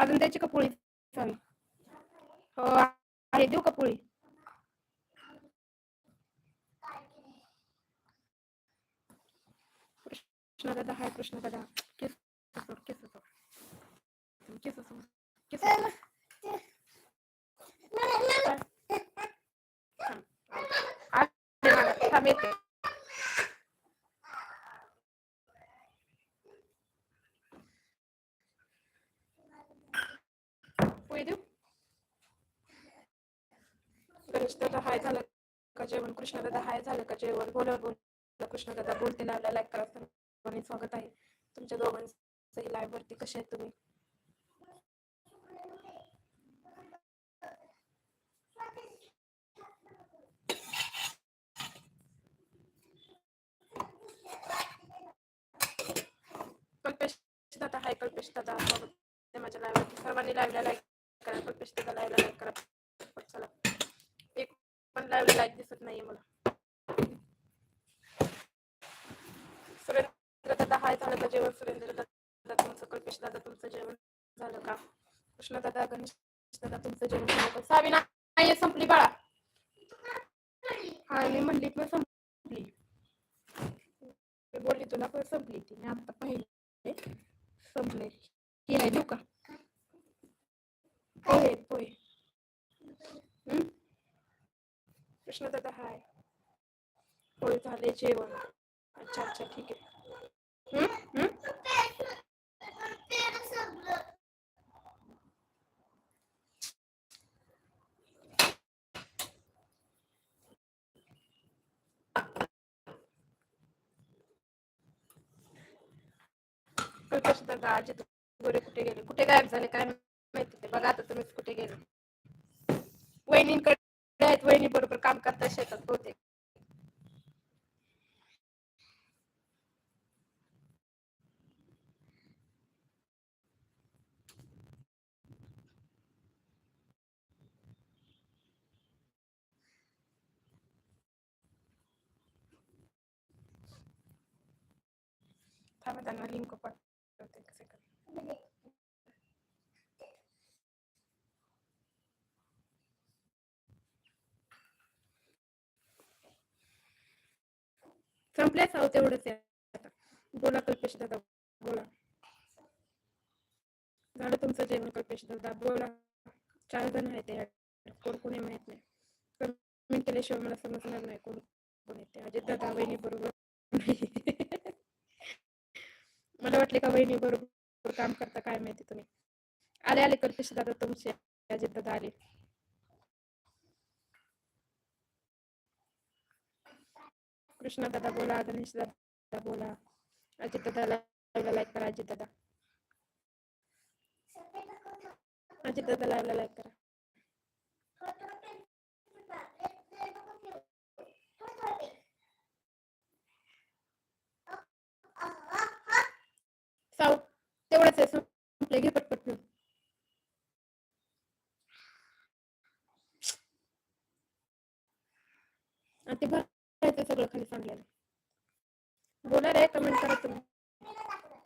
अजून द्यायची का पोळी चालेल हो आहे देऊ का पोळी कृष्ण दादा हाय कृष्ण दादा केस सोड केस केस केस सोड. थांब. आले मला. थांब येते पोळी देऊ कृष्णाला दादा हाय झालं का जेवण? कृष्णदादा हाय झालं का जेवण? बोला बोल. कृष्ण दादा बोलते लावला लाईक करा सर्वांनी स्वागत आहे. तुमच्या दोघांचंही लाईव्ह वरती कसे आहेत तुम्ही? कल्पेश दादा हाय कल्पेश दादा माझ्या लाईव्ह सर्वांनी लाईव्हला लाईक करा. कल्पेश दादा लाईव्हला लाईक करा. पण लाइट दिसत नाहीये मला सुरेंद्र दादा हाय झालं का जेवण? सुरेंद्र दादा तुमचं कल्पेश दादा तुमचं जेवण झालं का? कृष्ण दादा गणेश दादा तुमचं जेवण झालं का? साविना संपली बाळा. हा मी म्हणली पण संपली. बोलली तुला पण संपली ती. मी आता पाहिले संपले. ही नाही देऊ का? हो, पोहे पोहे हम्म? कृष्ण दादा हाय. होय झाले जेवण. अच्छा अच्छा ठीक आहे. हम्म? हम्म? कल्पेश दादा आजी गोरे कुठे गेले? कुठे गायब झाले? काय माहिती? ते बघा आता तुम्हीच कुठे गेले. वहिनींकडे आहेत वहिनी बरोबर काम करता शेतात बहुतेक. थांबा त्यांना लिंक पण एक second. संपलेच आहोत तेवढंच आहे आता. बोला कल्पेश दादा बोला. झालं तुमचं जेवण कल्पेश दादा बोला. चार जण आहेत ते कोण कोणी माहीत नाही. कमेंट केल्याशिवाय मला समजणार नाही कोण कोण येते अजित दादा वहिनी बरोबर मला वाटले का वहिनी बरोबर काम करता काय माहिती तुम्ही. आले आले कल्पेश दादा तुमचे. अजित दादा आले. कृष्णा दादा बोला गणेश दादा बोला अजित दादा लाईक करा अजित दादा अजित दादा लाईव्हला लाईक करा साऊ तेवढंच आहे संपले घे पटपट पिऊन. आणि ते भर सगळं खाली सांगलेलं बोला रे कमेंट करा तुम्ही.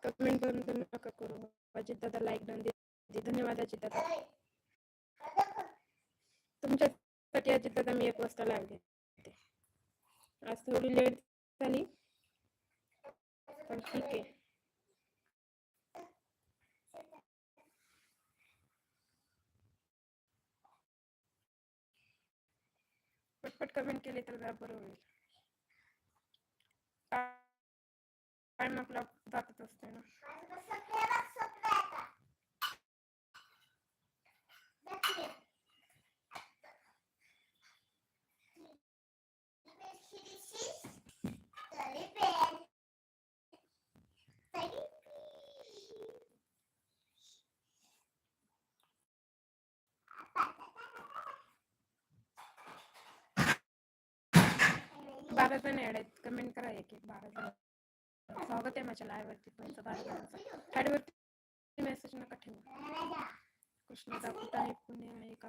कमेंट करून तुम्ही नका करू. Ajit Dada like done they धन्यवाद अजित दादा. तुमच्यासाठी अजित दादा मी एक वाजता लागले आज थोडी लेट झाली. पण ठीक आहे. पटपट कमेंट केले तर जरा बरं होईल. टाइम आपला जातच असते ना बारा जण आहेत. कमेंट करा एक एक बारा जण. स्वागत आहे माझ्या लायवरती वरती. तुमचं बारा जणांचं मेसेज नका ठेवू. कृष्णदा कुठं आहे? पुणे आहे का?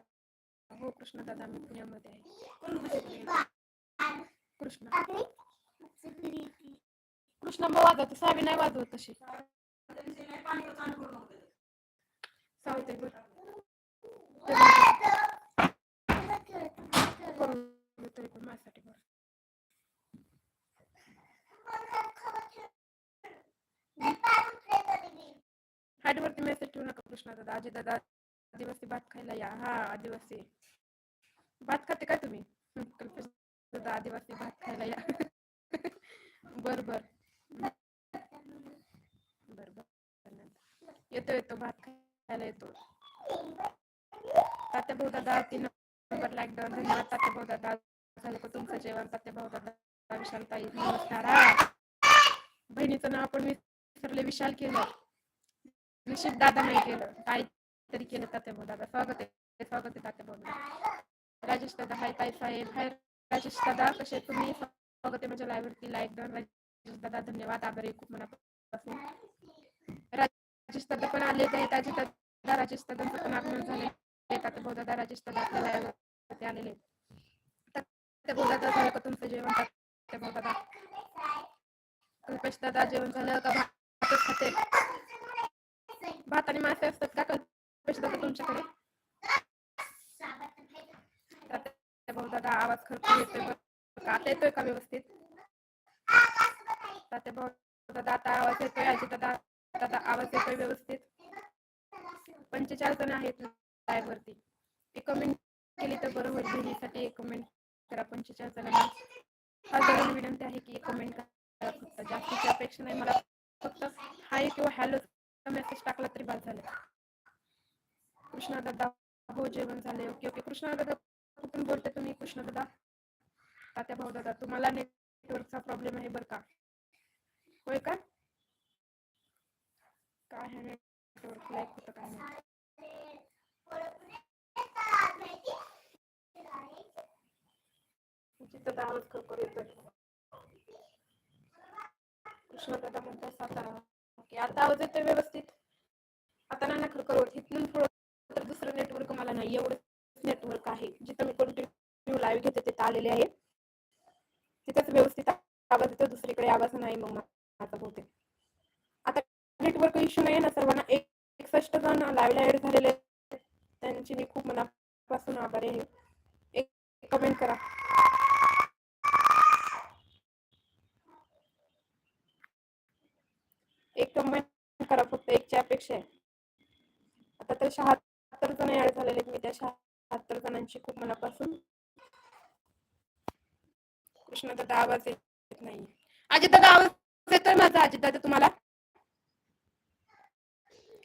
हो कृष्णदादा मी पुण्यामध्ये आहे. कृष्ण. कृष्ण वाजवत सावी नाही वाजवत तशी. सावते बरं करून दे तरी पण माझ्यासाठी बरं हाडवरती मेसेज ठेवू नका कृष्णा दादा आजी दादा आदिवासी भात खायला या. हा आदिवासी. भात खाते का तुम्ही? कल्पेश दादा आदिवासी भात खायला या. बर बर. बर बर. येतो येतो. भात खायला येतो. तात्या भाऊ दादा तीन नंबर एकदा धन्यवाद. तात्या भाऊ दादा झालं तुमचं जेवण? तात्या भाऊ दादा विशाल ताई नमस्कार. हा. बहिणीचं नाव आपण विसरले विशाल केलं. निश्चित दादा नाही केलं काहीतरी केलं तात्या भाऊ दादा स्वागत आहे स्वागत आहे तात्या भाऊ राजेश दादा हाय ताई साहेब हाय राजेश दादा कसे तुम्ही स्वागत आहे माझ्या लाईव्ह लाईक दोन राजेश दादा धन्यवाद आभारी खूप मनापासून. राजेश दादा पण आले आहेत आजी दादा राजेश दादांचं पण आगमन झाले तात्या भाऊ दादा राजेश दादा आपल्या लाईव्ह आलेले. आहेत. दादा झालं का तुमचं जेवण? तात्या भाऊ दादा कल्पेश दादा जेवण झालं का? भात आणि मासे असतात का कल्पेश दादा तुमच्याकडे तात्या भाऊ दादा आवाज खर्च येतोय आता येतोय का व्यवस्थित तात्या भाऊ दादा आता आवाज येतोय आजी दादा दादा आवाज येतोय व्यवस्थित पंचेचाळीस जण आहेत लाईव्ह वरती एक कमेंट केली तर बरं होईल बहिणीसाठी एक कमेंट करा पंचेचाळीस जणांना हा जरूर विनंती आहे की एक कमेंट करा फक्त जास्तीची अपेक्षा नाही मला फक्त हाय किंवा हॅलो मेसेज टाकला तरी बाद झालं. कृष्णा दादा हो जेवण झाले. Okay okay. कृष्णा दादा कुठून बोलते तुम्ही? कृष्णा दादा. तात्या भाऊ दादा तुम्हाला नेटवर्कचा प्रॉब्लेम आहे बरं का? होय का? काय आहे नेटवर्क लाईक होतं काय नाही आवाज खरखर कृष्णा दादा म्हणतात सातारा. आता आवाज येतोय व्यवस्थित? आता नाना ना खरखर इथून पुढं तर दुसरं नेटवर्क मला नाही. एवढंच नेटवर्क आहे. जिथं मी कंटिन्यू लाईव्ह घेते तिथं आलेले आहे. तिथंच व्यवस्थित आवाज येतो दुसरीकडे आवाज नाही मग माझा बहुतेक आता नेटवर्क इश्यू नाही ना सर्वांना. एक एकसष्ट जण लाईव्हला ऍड झालेले आहेत. त्यांची मी खूप मनापासून आभारी आहे. एक कमेंट करा एक कमेंट करा फक्त एकच्या अपेक्षा आहे. आता तर शहात्तर जण ऍड झालेले आहेत. मी त्या शहात्तर जणांची खूप मनापासून कृष्ण दादा आवाज येत नाही. अजित दादा आवाज येतोय माझा? अजित दादा तुम्हाला?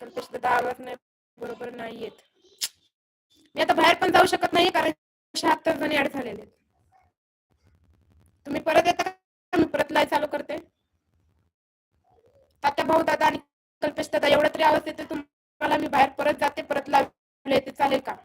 कल्पेश दादा आवाज नाही बरोबर नाही येत. मी आता बाहेर पण जाऊ शकत नाही कारण शहात्तर जण ऍड झालेले आहेत. तुम्ही परत येता का? मी परत लाय चालू करते. तात्या भाऊ दादा आणि कल्पेश दादा एवढं तरी आवाज येते तुम्हाला मी बाहेर परत जाते परत लावले ते चालेल का?